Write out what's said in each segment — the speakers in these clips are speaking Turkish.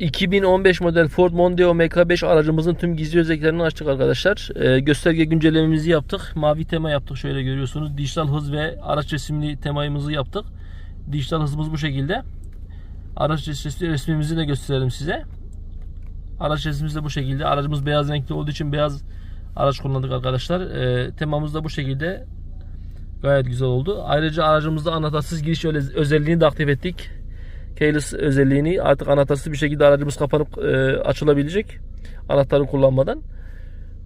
2015 model Ford Mondeo MK5 aracımızın tüm gizli özelliklerini açtık arkadaşlar. Ee, gösterge güncellememizi yaptık. Mavi tema yaptık şöyle görüyorsunuz. Dijital hız ve araç resimli temayımızı yaptık. Dijital hızımız bu şekilde. Araç res- resmimizi de gösterelim size. Araç resmimiz de bu şekilde. Aracımız beyaz renkli olduğu için beyaz araç kullandık arkadaşlar. Ee, temamız da bu şekilde. Gayet güzel oldu. Ayrıca aracımızda anahtarsız giriş özelliğini de aktif ettik. Keyless özelliğini artık anahtarsız bir şekilde aracımız kapanıp e, açılabilecek. Anahtarı kullanmadan.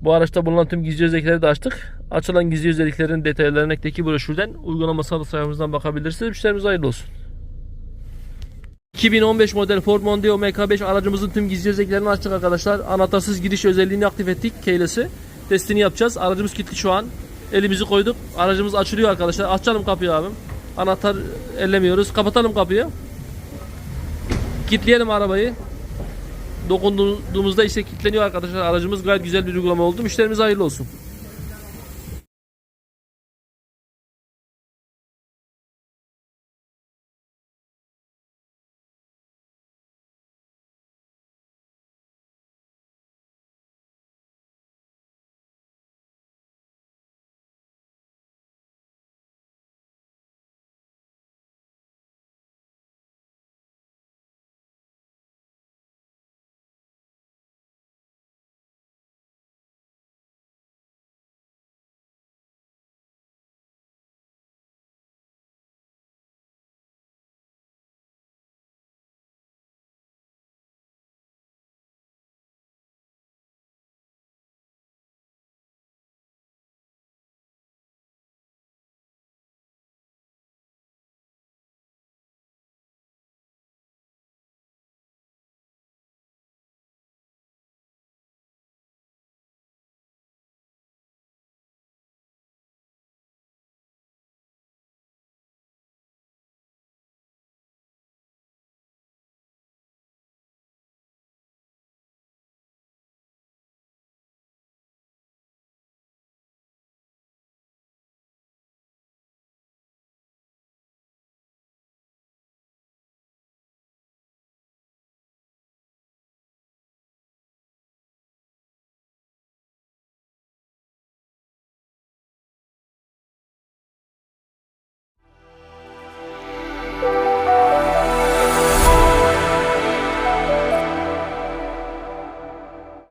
Bu araçta bulunan tüm gizli özellikleri de açtık. Açılan gizli özelliklerin detaylarını ekteki broşürden uygulama sağlık sayfamızdan bakabilirsiniz. Müşterimiz hayırlı olsun. 2015 model Ford Mondeo MK5 aracımızın tüm gizli özelliklerini açtık arkadaşlar. Anahtarsız giriş özelliğini aktif ettik. Keyless'i. Testini yapacağız. Aracımız kilitli şu an. Elimizi koyduk. Aracımız açılıyor arkadaşlar. Açalım kapıyı abim. Anahtar ellemiyoruz. Kapatalım kapıyı. Kilitleyelim arabayı. Dokunduğumuzda işte kilitleniyor arkadaşlar. Aracımız gayet güzel bir uygulama oldu. Müşterimiz hayırlı olsun.